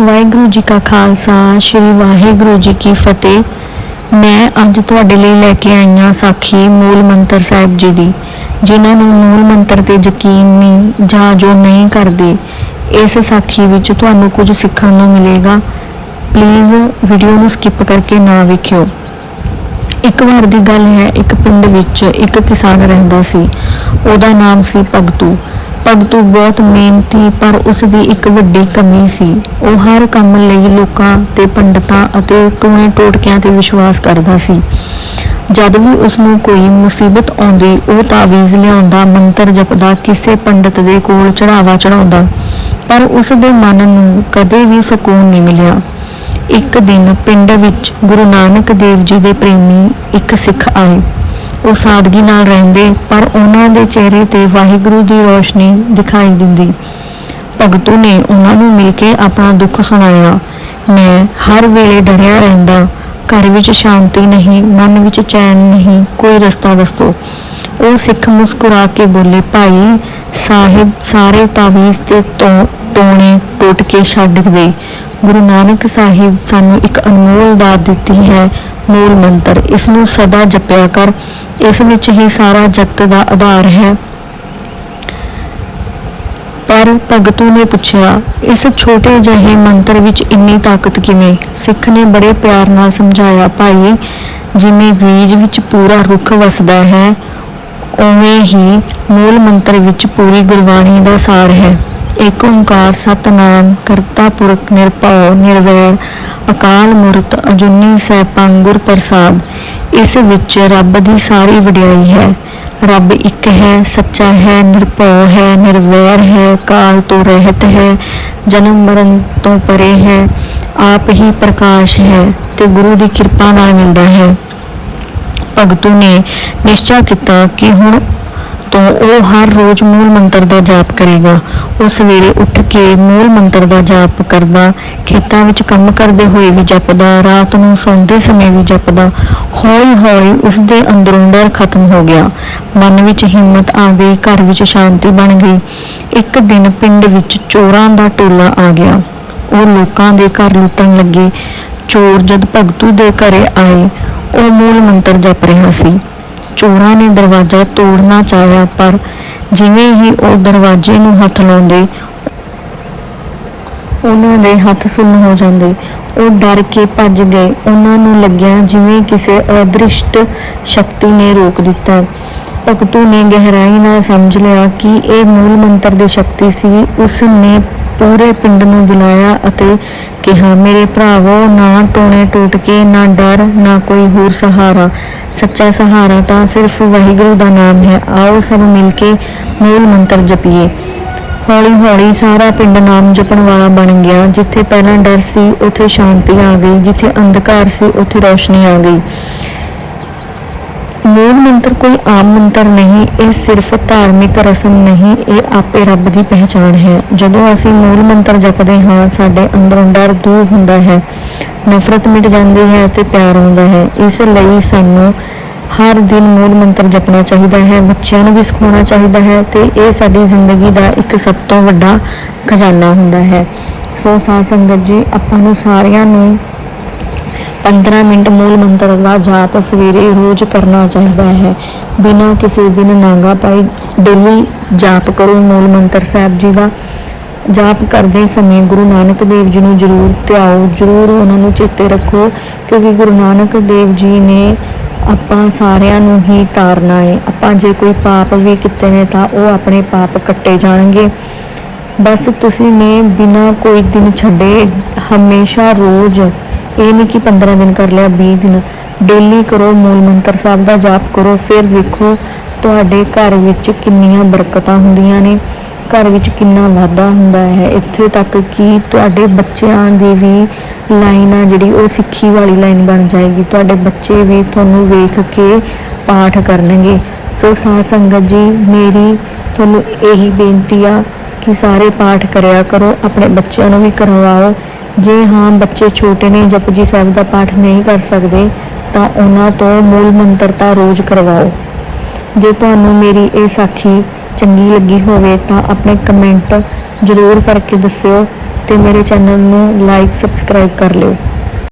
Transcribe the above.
ਵਾਹਿਗੁਰੂ ਜੀ ਕਾ ਖਾਲਸਾ, ਸ੍ਰੀ ਵਾਹਿਗੁਰੂ ਜੀ ਕੀ ਫਤਿਹ। ਮੈਂ ਅੱਜ ਤੁਹਾਡੇ ਲਈ ਲੈ ਕੇ ਆਈ ਹਾਂ ਸਾਖੀ ਮੂਲ ਮੰਤਰ ਸਾਹਿਬ ਜੀ ਦੀ, ਜਿਨ੍ਹਾਂ ਨੂੰ ਮੂਲ ਮੰਤਰ ਤੇ ਯਕੀਨ ਨਹੀਂ ਜਾਂ ਜੋ ਨਹੀਂ ਕਰਦੇ, ਇਸ ਸਾਖੀ ਵਿੱਚ ਤੁਹਾਨੂੰ ਕੁਝ ਸਿੱਖਣ ਨੂੰ ਮਿਲੇਗਾ। ਪਲੀਜ਼ ਵੀਡੀਓ ਨੂੰ ਸਕਿਪ ਕਰਕੇ ਨਾ ਵੇਖਿਓ। ਇੱਕ ਵਾਰ ਦੀ ਗੱਲ ਹੈ, ਇੱਕ ਪਿੰਡ ਵਿੱਚ ਇੱਕ ਕਿਸਾਨ ਰਹਿੰਦਾ ਸੀ, ਉਹਦਾ ਨਾਮ ਸੀ ਭਗਤੂ। ਭਗਤੂ ਬਹੁਤ ਮਿਹਨਤੀ, ਪਰ ਉਸ ਦੀ ਇੱਕ ਵੱਡੀ ਕਮੀ ਸੀ। ਉਹ ਹਰ ਕੰਮ ਲਈ ਲੋਕਾਂ ਤੇ ਪੰਡਤਾਂ ਅਤੇ ਟੂਣੇ ਟੋਟਕਿਆਂ ਤੇ ਵਿਸ਼ਵਾਸ ਕਰਦਾ ਸੀ। ਜਦ ਵੀ ਉਸ ਨੂੰ ਕੋਈ ਮੁਸੀਬਤ ਆਉਂਦੀ, ਉਹ ਤਾਵੀਜ਼ ਲਿਆਉਂਦਾ, ਮੰਤਰ ਜਪਦਾ, ਕਿਸੇ ਪੰਡਤ ਦੇ ਕੋਲ ਚੜਾਵਾ ਚੜਾਉਂਦਾ ਪਰ ਉਸ ਦੇ ਮਨ ਨੂੰ ਕਦੇ ਵੀ ਸਕੂਨ ਨਹੀਂ ਮਿਲਿਆ। ਇੱਕ ਦਿਨ ਪਿੰਡ ਵਿੱਚ ਗੁਰੂ ਨਾਨਕ ਦੇਵ ਜੀ ਦੇ ਪ੍ਰੇਮੀ ਇੱਕ ਸਿੱਖ ਆਏ। ਉਹ ਸਾਦਗੀ ਨਾਲ ਰਹਿੰਦੇ, ਪਰ ਉਹਨਾਂ ਦੇ ਚਿਹਰੇ ਤੇ ਵਾਹਿਗੁਰੂ ਦੀ ਰੋਸ਼ਨੀ ਦਿਖਾਈ ਦਿੰਦੀ। ਭਗਤੂ ਨੇ ਉਹਨਾਂ ਨੂੰ ਮਿਲ ਕੇ ਆਪਣਾ ਦੁੱਖ ਸੁਣਾਇਆ। ਮੈਂ ਹਰ ਵੇਲੇ ਡਰਿਆ ਰਹਿੰਦਾ, ਘਰ ਵਿੱਚ ਸ਼ਾਂਤੀ ਨਹੀਂ, ਮਨ ਵਿੱਚ ਚੈਨ ਨਹੀਂ, ਕੋਈ ਰਸਤਾ ਦੱਸੋ। ਉਹ ਸਿੱਖ ਮੁਸਕਰਾ ਕੇ ਬੋਲੇ, ਭਾਈ, ਸਾਹਿਬ ਸਾਰੇ ਤਾਵੀਜ਼ ਤੇ ਤੋਂ, ਟੋਣੇ ਟੁੱਟ ਕੇ ਛੱਡ ਦੇ ਗੁਰੂ ਨਾਨਕ ਸਾਹਿਬ ਸਾਨੂੰ ਇੱਕ ਅਨਮੋਲ ਦਾਤ ਦਿੱਤੀ ਹੈ, ਮੂਲ ਮੰਤਰ। ਇਸ ਨੂੰ ਸਦਾ ਜਪਿਆ ਕਰ। ਇਸ ਵਿੱਚ ਹੀ ਸਾਰਾ ਜਗਤ ਦਾ ਆਧਾਰ ਹੈ। ਪਰ ਭਗਤੂ ਨੇ ਪੁੱਛਿਆ, ਇਸ ਛੋਟੇ ਜਿਹੇ ਮੰਤਰ ਵਿੱਚ ਇੰਨੀ ਤਾਕਤ ਕਿਵੇਂ? ਸਿੱਖ ਨੇ ਬੜੇ ਪਿਆਰ ਨਾਲ ਸਮਝਾਇਆ, ਭਾਈ, ਜਿਵੇਂ ਬੀਜ ਵਿੱਚ ਪੂਰਾ ਰੁੱਖ ਵਸਦਾ ਹੈ ਉਵੇਂ ਹੀ ਮੂਲ ਮੰਤਰ ਵਿੱਚ ਪੂਰੀ ਗੁਰਬਾਣੀ ਦਾ ਸਾਰ ਹੈ। ਏਕ ਓੰਕਾਰ ਸਤਨਾਮ ਕਰਤਾ ਪੁਰਖ ਨਿਰਭਉ, ਨਿਰਵੈਰ, ਅਕਾਲ ਮੂਰਤ, ਅਜੂਨੀ ਸੈਭੰ ਗੁਰ ਪ੍ਰਸਾਦ ਇਸ ਵਿੱਚ ਰੱਬ ਦੀ ਸਾਰੀ ਵਡਿਆਈ ਹੈ। ਰੱਬ ਇੱਕ ਹੈ, ਸੱਚਾ ਹੈ, ਨਿਰਭਉ ਹੈ, ਨਿਰਵੈਰ ਹੈ ਕਾਲ ਤੋਂ ਰਹਿਤ ਹੈ, ਜਨਮ ਮਰਨ ਤੋਂ ਪਰੇ ਹੈ, ਆਪ ਹੀ ਪ੍ਰਕਾਸ਼ ਹੈ ਤੇ ਗੁਰੂ ਦੀ ਕਿਰਪਾ ਨਾਲ ਮਿਲਦਾ ਹੈ। ਭਗਤੂ ਨੇ ਨਿਸ਼ਚਾ ਕੀਤਾ ਕਿ ਹੁਣ ਤੋਂ ਉਹ ਹਰ ਰੋਜ਼ ਮੂਲ ਮੰਤਰ ਦਾ ਜਾਪ ਕਰੇਗਾ। ਉਹ ਸਵੇਰੇ ਉੱਠ ਕੇ ਮੂਲ ਮੰਤਰ ਦਾ ਜਾਪ ਕਰਦਾ, ਖੇਤਾਂ ਵਿੱਚ ਕੰਮ ਕਰਦੇ ਹੋਏ ਵੀ ਜਪਦਾ, ਰਾਤ ਨੂੰ ਸੌਂਦੇ ਸਮੇਂ ਵੀ ਜਪਦਾ, ਹੌਲੀ-ਹੌਲੀ ਉਸ ਦੇ ਅੰਦਰੋਂ ਡਰ ਖਤਮ ਹੋ ਗਿਆ। ਮਨ ਵਿੱਚ ਹਿੰਮਤ ਆ ਗਈ, ਘਰ ਵਿੱਚ ਸ਼ਾਂਤੀ ਬਣ ਗਈ। ਇੱਕ ਦਿਨ ਪਿੰਡ ਵਿੱਚ ਚੋਰਾਂ ਦਾ ਟੋਲਾ ਆ ਗਿਆ। ਉਹ ਲੋਕਾਂ ਦੇ ਘਰ ਲੁੱਟਣ ਲੱਗੇ। ਚੋਰ ਜਦ ਭਗਤੂ ਦੇ ਘਰੇ ਆਏ ਉਹ ਮੂਲ ਮੰਤਰ ਜਪ ਰਿਹਾ ਸੀ। ਚੋਰਾਂ ਨੇ ਦਰਵਾਜ਼ਾ ਤੋੜਨਾ ਚਾਹਿਆ, ਪਰ ਜਿਵੇਂ ਹੀ ਉਹ ਦਰਵਾਜ਼ੇ ਨੂੰ ਹੱਥ ਲਾਉਂਦੇ, ਉਹਨਾਂ ਦੇ ਹੱਥ ਸੁੰਨ ਹੋ ਜਾਂਦੇ। ਉਹ ਡਰ ਕੇ ਭੱਜ ਗਏ। ਉਹਨਾਂ ਨੂੰ ਲੱਗਿਆ ਜਿਵੇਂ ਕਿਸੇ ਅਦ੍ਰਿਸ਼ਟ ਸ਼ਕਤੀ ਨੇ ਰੋਕ ਦਿੱਤਾ। ਭਗਤੂ ਨੇ ਗਹਿਰਾਈ ਨਾਲ ਸਮਝ ਲਿਆ ਕਿ ਇਹ ਮੂਲ ਮੰਤਰ ਦੀ ਸ਼ਕਤੀ ਸੀ। ਉਸ ਨੇ ਪੂਰੇ ਪਿੰਡ ਨੂੰ ਬੁਲਾਇਆ ਅਤੇ ਕਿਹਾ, ਮੇਰੇ ਭਰਾਵੋ, ਨਾ ਟੋਣੇ ਟੁੱਟ ਕੇ, ਨਾ ਡਰ, ਨਾ ਕੋਈ ਹੋਰ ਸਹਾਰਾ। ਸੱਚਾ ਸਹਾਰਾ ਤਾਂ ਸਿਰਫ ਵਾਹਿਗੁਰੂ ਦਾ ਨਾਮ ਹੈ। ਆਓ ਸਭ ਮਿਲ ਕੇ ਮੂਲ ਮੰਤਰ ਜਪੀਏ। ਹੌਲੀ ਹੌਲੀ ਸਾਰਾ ਪਿੰਡ ਨਾਮ ਜਪਣ ਵਾਲਾ ਬਣ ਗਿਆ। ਜਿੱਥੇ ਪਹਿਲਾਂ ਡਰ ਸੀ, ਉੱਥੇ ਸ਼ਾਂਤੀ ਆ ਗਈ। ਜਿੱਥੇ ਅੰਧਕਾਰ ਸੀ, ਉੱਥੇ ਰੋਸ਼ਨੀ ਆ ਗਈ। ਮੂਲ ਮੰਤਰ ਕੋਈ ਆਮ ਮੰਤਰ ਨਹੀਂ, ਇਹ ਸਿਰਫ ਧਾਰਮਿਕ ਰਸਮ ਨਹੀਂ, ਇਹ ਆਪੇ ਰੱਬ ਦੀ ਪਹਿਚਾਣ ਹੈ। ਜਦੋਂ ਅਸੀਂ ਮੂਲ ਮੰਤਰ ਜਪਦੇ ਹਾਂ, ਸਾਡੇ ਅੰਦਰੋਂ ਡਰ ਦੂਰ ਹੁੰਦਾ ਹੈ, ਨਫ਼ਰਤ ਮਿਟ ਜਾਂਦੀ ਹੈ ਤੇ ਪਿਆਰ ਆਉਂਦਾ ਹੈ। ਇਸ ਲਈ ਸਾਨੂੰ ਹਰ ਦਿਨ ਮੂਲ ਮੰਤਰ ਜਪਣਾ ਚਾਹੀਦਾ ਹੈ, ਬੱਚਿਆਂ ਨੂੰ ਵੀ ਸਿਖਾਉਣਾ ਚਾਹੀਦਾ ਹੈ ਤੇ ਇਹ ਸਾਡੀ ਜ਼ਿੰਦਗੀ ਦਾ ਇੱਕ ਸਭ ਤੋਂ ਵੱਡਾ ਖਜ਼ਾਨਾ ਹੁੰਦਾ ਹੈ। ਸੋ ਸਾਧ ਸੰਗਤ ਜੀ, ਆਪਾਂ ਨੂੰ ਸਾਰਿਆਂ ਨੂੰ 15 ਮਿੰਟ ਮੂਲ ਮੰਤਰ ਦਾ ਜਾਪ ਸਵੇਰੇ ਰੋਜ਼ ਕਰਨਾ ਚਾਹੀਦਾ ਹੈ। ਬਿਨਾਂ ਕਿਸੇ ਦਿਨ ਨਾਗਾ ਪਾਈ ਡੇਲੀ ਜਾਪ ਕਰੋ, ਮੂਲ ਮੰਤਰ ਸਾਹਿਬ ਜੀ ਦਾ ਜਾਪ ਕਰਦੇ ਸਮੇਂ ਗੁਰੂ ਨਾਨਕ ਦੇਵ ਜੀ ਨੂੰ ਜ਼ਰੂਰ ਧਿਆਓ, ਜ਼ਰੂਰ ਉਹਨਾਂ ਨੂੰ ਚੇਤੇ ਰੱਖੋ, ਕਿਉਂਕਿ ਗੁਰੂ ਨਾਨਕ ਦੇਵ ਜੀ ਨੇ ਆਪਾਂ ਸਾਰਿਆਂ ਨੂੰ ਹੀ ਤਾਰਨਾ ਹੈ। ਆਪਾਂ ਜੇ ਕੋਈ ਪਾਪ ਵੀ ਕੀਤੇ ਨੇ ਤਾਂ ਉਹ ਆਪਣੇ ਪਾਪ ਕੱਟੇ ਜਾਣਗੇ। ਬਸ ਤੁਸੀਂ ਨੇ ਬਿਨਾ ਕੋਈ ਦਿਨ ਛੱਡੇ ਹਮੇਸ਼ਾ ਰੋਜ਼ ਇਹ ਨਹੀਂ ਕਿ 15 ਦਿਨ ਕਰ ਲਿਆ 20 ਦਿਨ। ਡੇਲੀ ਕਰੋ, ਮੂਲ ਮੰਤਰ ਸਾਹਿਬ ਦਾ ਜਾਪ ਕਰੋ, ਫਿਰ ਵੇਖੋ ਤੁਹਾਡੇ ਘਰ ਵਿੱਚ ਕਿੰਨੀਆਂ ਬਰਕਤਾਂ ਹੁੰਦੀਆਂ ਨੇ, ਘਰ ਵਿੱਚ ਕਿੰਨਾ ਵਾਧਾ ਹੁੰਦਾ ਹੈ। ਇੱਥੇ ਤੱਕ ਕਿ ਤੁਹਾਡੇ ਬੱਚਿਆਂ ਦੀ ਵੀ ਲਾਈਨ ਆ ਜਿਹੜੀ, ਉਹ ਸਿੱਖੀ ਵਾਲੀ ਲਾਈਨ ਬਣ ਜਾਏਗੀ। ਤੁਹਾਡੇ ਬੱਚੇ ਵੀ ਤੁਹਾਨੂੰ ਵੇਖ ਕੇ ਪਾਠ ਕਰਨਗੇ। ਸੋ ਸਾਧ ਸੰਗਤ ਜੀ, ਮੇਰੀ ਤੁਹਾਨੂੰ ਇਹੀ ਬੇਨਤੀ ਆ ਕਿ ਸਾਰੇ ਪਾਠ ਕਰਿਆ ਕਰੋ, ਆਪਣੇ ਬੱਚਿਆਂ ਨੂੰ ਵੀ ਕਰਵਾਓ। ਜੇ ਹਾਂ ਬੱਚੇ ਛੋਟੇ ਨੇ, ਜਪਜੀ ਸਾਹਿਬ ਦਾ ਪਾਠ ਨਹੀਂ ਕਰ ਸਕਦੇ, ਤਾਂ ਉਹਨਾਂ ਤੋਂ ਮੂਲ ਮੰਤਰ ਤਾਂ ਰੋਜ਼ ਕਰਵਾਓ। ਜੇ ਤੁਹਾਨੂੰ ਮੇਰੀ ਇਹ ਸਾਖੀ ਚੰਗੀ ਲੱਗੀ ਹੋਵੇ, ਤਾਂ ਆਪਣੇ ਕਮੈਂਟ ਜ਼ਰੂਰ ਕਰਕੇ ਦੱਸਿਓ ਤੇ ਮੇਰੇ ਚੈਨਲ ਨੂੰ ਲਾਈਕ ਸਬਸਕ੍ਰਾਈਬ ਕਰ ਲਿਓ।